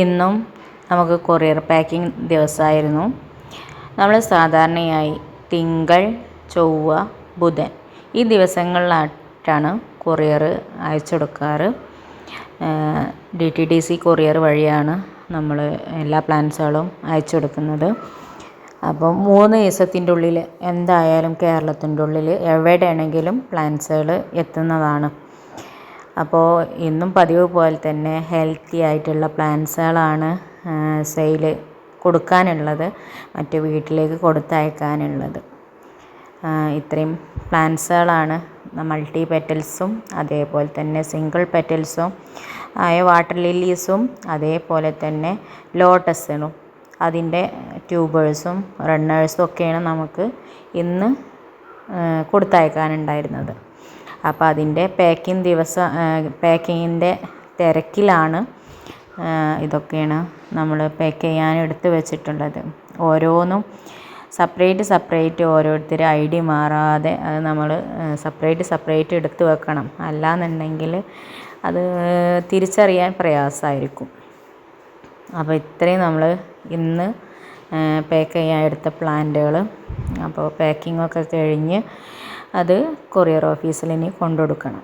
ഇന്നും നമുക്ക് courier packing ദിവസമായിരുന്നു. നമ്മൾ സാധാരണയായി തിങ്കൾ ചൊവ്വ ബുധൻ ഈ ദിവസങ്ങളിലായിട്ടാണ് കൊറിയർ അയച്ചു കൊടുക്കാറ്. D T D C courier വഴിയാണ് നമ്മൾ എല്ലാ പ്ലാൻസുകളും അയച്ചു കൊടുക്കുന്നത്. അപ്പം മൂന്ന് ദിവസത്തിന്റെ ഉള്ളിൽ എന്തായാലും കേരളത്തിന്റെ ഉള്ളിൽ എവിടെയാണെങ്കിലും പ്ലാൻസുകൾ എത്തുന്നതാണ്. അപ്പോൾ ഇന്നും പതിവ് പോലെ തന്നെ ഹെൽത്തി ആയിട്ടുള്ള പ്ലാൻസുകളാണ് സെയിൽ കൊടുക്കാനുള്ളത് മറ്റ് വീട്ടിലേക്ക് കൊടുത്തയക്കാനുള്ളത്. ഇത്രയും പ്ലാൻസുകളാണ് മൾട്ടി പെറ്റൽസും അതേപോലെ തന്നെ സിംഗിൾ പെറ്റൽസും ആയ വാട്ടർ ലില്ലീസും അതേപോലെ തന്നെ ലോട്ടസും അതിന്റെ ട്യൂബേഴ്സും റണ്ണേഴ്സും ഒക്കെയാണ് നമുക്ക് ഇന്ന് കൊടുത്തയക്കാനുണ്ടായിരുന്നത്. അപ്പോൾ അതിന്റെ പാക്കിംഗ് ദിവസം പാക്കിങ്ങിന്റെ തിരക്കിലാണ് ഇതൊക്കെയാണ് നമ്മൾ പാക്ക് ചെയ്യാൻ എടുത്ത് വെച്ചിട്ടുള്ളത്. ഓരോന്നും സെപ്പറേറ്റ് സെപ്പറേറ്റ് ഓരോരുത്തർ ഐ ഡി മാറാതെ അത് നമ്മൾ സെപ്പറേറ്റ് സെപ്പറേറ്റ് എടുത്ത് വെക്കണം. അല്ലാന്നുണ്ടെങ്കിൽ അത് തിരിച്ചറിയാൻ പ്രയാസമായിരിക്കും. അപ്പോൾ ഇത്രയും നമ്മൾ ഇന്ന് പാക്ക് ചെയ്യാൻ എടുത്ത പ്ലാന്റുകൾ. അപ്പോൾ പാക്കിങ്ങൊക്കെ കഴിഞ്ഞ് അത് കൊറിയർ ഓഫീസിൽ ഇനി കൊണ്ടുകൊടുക്കണം.